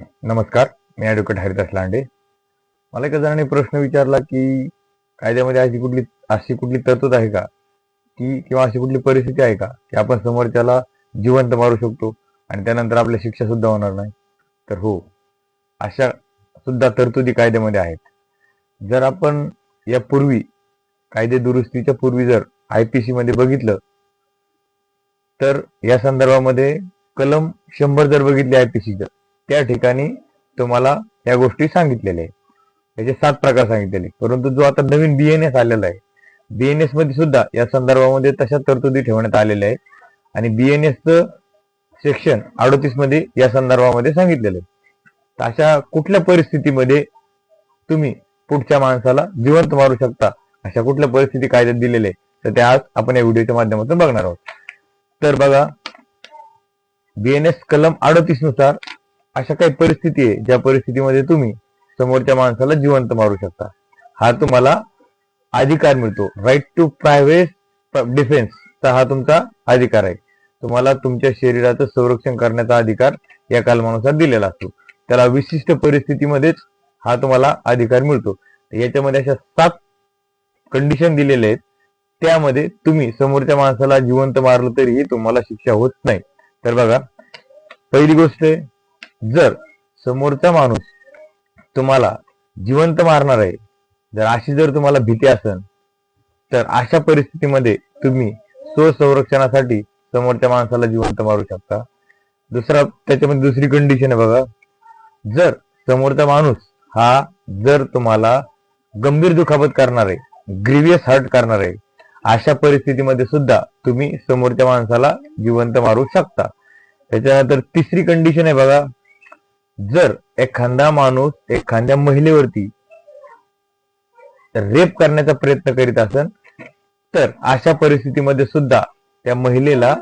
नमस्कार मी ॲडव्होकेट हरिदास लांडे. मला एका जणांनी प्रश्न विचारला की कायद्यामध्ये अशी कुठली अशी कुठली तरतूद आहे का? की किंवा अशी कुठली परिस्थिती आहे का? की आपण समोरच्याला जिवंत मारू शकतो आणि त्यानंतर आपल्या शिक्षा सुद्धा होणार नाही? तर हो अशा सुद्धा तरतुदी कायद्यामध्ये आहेत. जर आपण यापूर्वी कायदे दुरुस्तीच्या पूर्वी जर आय पी सी मध्ये बघितलं तर या संदर्भामध्ये कलम शंभर जर बघितली आय पी सीचं त्या ठिकाणी तुम्हाला या गोष्टी सांगितलेल्या आहे याचे म्हणजे सात प्रकार सांगितलेले परंतु जो आता नवीन बीएनएस आलेला आहे बीएनएसमध्ये सुद्धा या संदर्भामध्ये तशा तरतुदी ठेवण्यात आलेल्या आहेत. आणि बीएनएसचं सेक्शन अडोतीसमध्ये या संदर्भामध्ये सांगितलेलं आहे. अशा कुठल्या परिस्थितीमध्ये तुम्ही पुढच्या माणसाला जिवंत मारू शकता? अशा कुठल्या परिस्थिती कायद्यात दिलेले आहे तर त्या आज आपण या व्हिडिओच्या माध्यमातून बघणार आहोत. तर बघा बीएनएस कलम अडतीसनुसार अशा काही परिस्थिती आहे ज्या परिस्थितीमध्ये तुम्ही समोरच्या माणसाला जिवंत मारू शकता. हा तुम्हाला अधिकार मिळतो. राईट टू प्रायव्हेट तर हा तुमचा अधिकार आहे. तुम्हाला तुमच्या शरीराचं संरक्षण करण्याचा अधिकार या कलमानुसार दिलेला असतो. त्याला विशिष्ट परिस्थितीमध्येच हा तुम्हाला अधिकार मिळतो. याच्यामध्ये अशा सात कंडिशन दिलेले आहेत. त्यामध्ये तुम्ही समोरच्या माणसाला जिवंत मारलं तरीही तुम्हाला शिक्षा होत नाही. तर बघा पहिली गोष्ट आहे जर समोरचा माणूस तुम्हाला जिवंत मारणार आहे जर अशी जर तुम्हाला भीती असेल तर अशा परिस्थितीमध्ये तुम्ही स्वसंरक्षणासाठी समोरच्या माणसाला जिवंत मारू शकता. दुसरा त्याच्यामध्ये दुसरी कंडिशन आहे बघा. जर समोरचा माणूस हा जर तुम्हाला गंभीर दुखापत करणार आहे ग्रिवियस हर्ट करणार आहे अशा परिस्थितीमध्ये सुद्धा तुम्ही समोरच्या माणसाला जिवंत मारू शकता. त्याच्यानंतर तिसरी कंडिशन आहे बघा. जर एखादा माणूस एखाद्या महिलेवरती रेप करण्याचा प्रयत्न करीत असेल तर अशा परिस्थितीमध्ये सुद्धा त्या महिलेला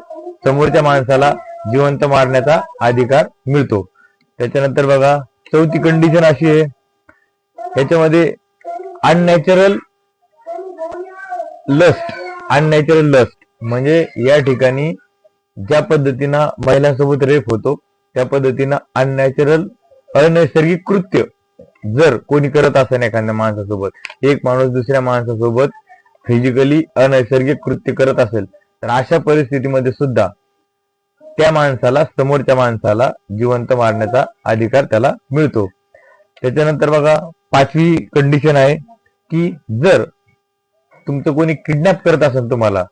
समोरच्या माणसाला जिवंत मारण्याचा अधिकार मिळतो. त्याच्यानंतर बघा चौथी कंडिशन अशी आहे. याच्यामध्ये अननॅचरल लस्ट अननॅचरल लस्ट म्हणजे या ठिकाणी ज्या पद्धतीनं महिलांसोबत रेप होतो त्या पद्धतीनं अननॅचरल अनैसर्गिक कृत्य जर कोणी करत असेल एखाद्या माणसासोबत एक माणूस दुसऱ्या माणसासोबत फिजिकली अनैसर्गिक कृत्य करत असेल तर अशा परिस्थितीमध्ये सुद्धा त्या माणसाला समोरच्या माणसाला जिवंत मारण्याचा अधिकार त्याला मिळतो. त्याच्यानंतर बघा पाचवी कंडिशन आहे की जर तुमचं कोणी किडनॅप करत असेल तुम्हाला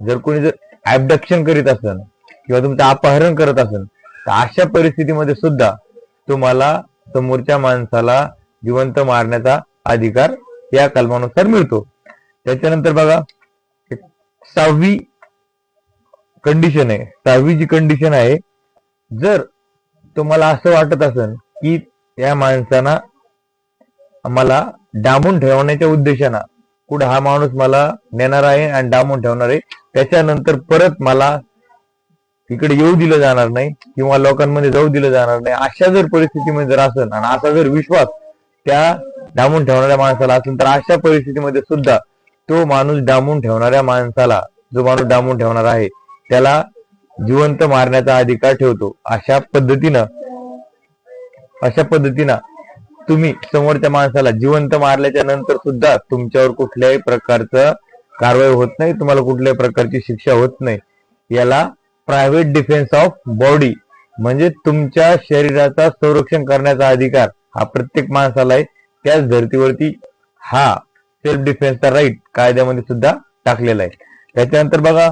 जर कोणी जर ऍबडक्शन करीत असेल किंवा तुमचं अपहरण करत असेल तर अशा परिस्थितीमध्ये सुद्धा तुम्हाला समोरच्या माणसाला जिवंत मारण्याचा अधिकार या कलमानुसार मिळतो. त्याच्यानंतर बघा सहावी कंडिशन आहे. सहावी जी कंडिशन आहे जर तुम्हाला असं वाटत असेल की या माणसाना मला डांबून ठेवण्याच्या उद्देशानं कुठं हा माणूस मला नेणार आहे आणि डांबून ठेवणार आहे त्याच्यानंतर परत मला इकडे येऊ दिलं जाणार नाही किंवा लोकांमध्ये जाऊ दिलं जाणार नाही अशा जर परिस्थितीमध्ये जर असेल आणि असा जर विश्वास त्या डांबून ठेवणाऱ्या माणसाला असेल तर अशा परिस्थितीमध्ये सुद्धा तो माणूस डांबून ठेवणाऱ्या माणसाला जो माणूस डांबून ठेवणार आहे त्याला जिवंत मारण्याचा अधिकार ठेवतो. अशा पद्धतीनं अशा पद्धतीनं तुम्ही समोरच्या माणसाला जिवंत मारल्याच्या नंतर सुद्धा तुमच्यावर कुठल्याही प्रकारचं कारवाई होत नाही तुम्हाला कुठल्याही प्रकारची शिक्षा होत नाही. याला प्रायव्हेट डिफेन्स ऑफ बॉडी म्हणजे तुमच्या शरीराचा संरक्षण करण्याचा अधिकार हा प्रत्येक माणसाला आहे. त्याच धर्तीवरती हा सेल्फ डिफेन्सचा राईट कायद्यामध्ये सुद्धा टाकलेला आहे. त्याच्यानंतर बघा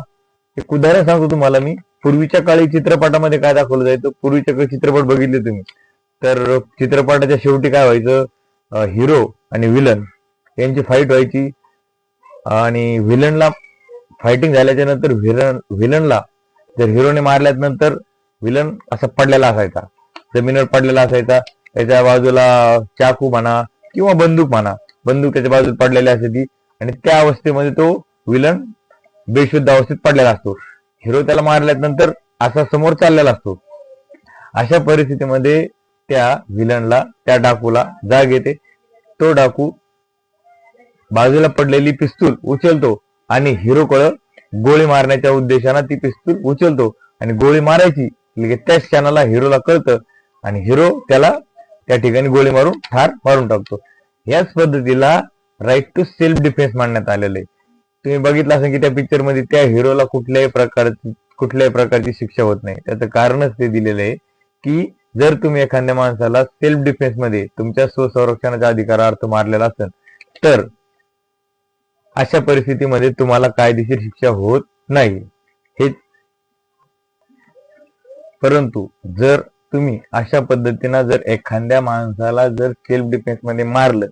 एक उदाहरण सांगतो तुम्हाला मी. पूर्वीच्या काळी चित्रपटामध्ये काय दाखवलं जायचं? पूर्वीच्या काळी चित्रपट बघितले तुम्ही. तर चित्रपटाच्या शेवटी काय व्हायचं? हिरो आणि विलन यांची फाईट व्हायची. आणि विलनला फायटिंग झाल्याच्यानंतर विलन विलनला जर हिरोने मारल्यात नंतर विलन असा पडलेला असायचा. जमिनीवर पडलेला असायचा. त्याच्या बाजूला चाकू म्हणा किंवा बंदूक म्हणा. बंदूक त्याच्या बाजूला पडलेली असायची आणि त्या अवस्थेमध्ये तो विलन बेशुद्ध अवस्थेत पडलेला असतो. हिरो त्याला मारल्यात नंतर असा समोर चाललेला असतो. अशा परिस्थितीमध्ये त्या विलनला त्या डाकूला जाग येते. तो डाकू बाजूला पडलेली पिस्तूल उचलतो आणि हिरोकडं गोळी मारण्याच्या उद्देशानं ती पिस्तूल उचलतो आणि गोळी मारायची त्याच क्षणाला हिरोला कळतं आणि हिरो त्याला त्या ठिकाणी गोळी मारून ठार मारून टाकतो. याच पद्धतीला राईट टू सेल्फ डिफेन्स मांडण्यात आलेलं आहे. तुम्ही बघितलं असेल की त्या पिक्चरमध्ये त्या हिरोला कुठल्याही प्रकारची कुठल्याही प्रकारची शिक्षा होत नाही. त्याचं कारणच ते दिलेलं आहे की जर तुम्ही एखाद्या माणसाला सेल्फ डिफेन्समध्ये तुमच्या स्वसंरक्षणाच्या अधिकारार्थ मारलेला असेल तर अशा परिस्थितीमध्ये तुम्हाला कायदेशीर शिक्षा होत नाही. हे परंतु जर तुम्ही अशा पद्धतीनं जर एखाद्या माणसाला जर सेल्फ डिफेन्समध्ये मारलं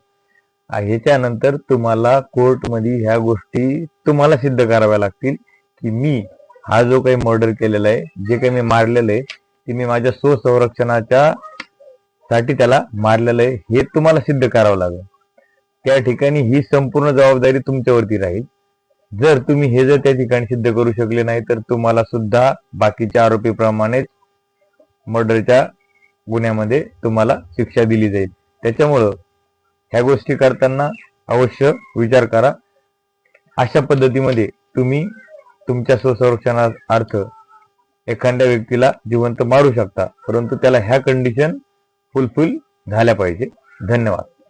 ह्याच्यानंतर तुम्हाला कोर्टमध्ये ह्या गोष्टी तुम्हाला सिद्ध कराव्या लागतील की मी हा जो काही मर्डर केलेला आहे जे काही मी मारलेलं आहे ते मी माझ्या स्वसंरक्षणाच्या साठी त्याला मारलेलं आहे हे तुम्हाला सिद्ध करावं लागेल. त्या ठिकाणी ही संपूर्ण जबाबदारी तुमच्यावरती राहील. जर तुम्ही हे जर त्या ठिकाणी सिद्ध करू शकले नाही तर तुम्हाला सुद्धा बाकीच्या आरोपीप्रमाणेच मर्डरच्या गुन्ह्यामध्ये तुम्हाला शिक्षा दिली जाईल. त्याच्यामुळं ह्या गोष्टी करताना अवश्य विचार करा. अशा पद्धतीमध्ये तुम्ही तुमच्या स्वसंरक्षणार्थ एखाद्या व्यक्तीला जिवंत मारू शकता परंतु त्याला ह्या कंडिशन फुलफिल झाल्या पाहिजे. धन्यवाद.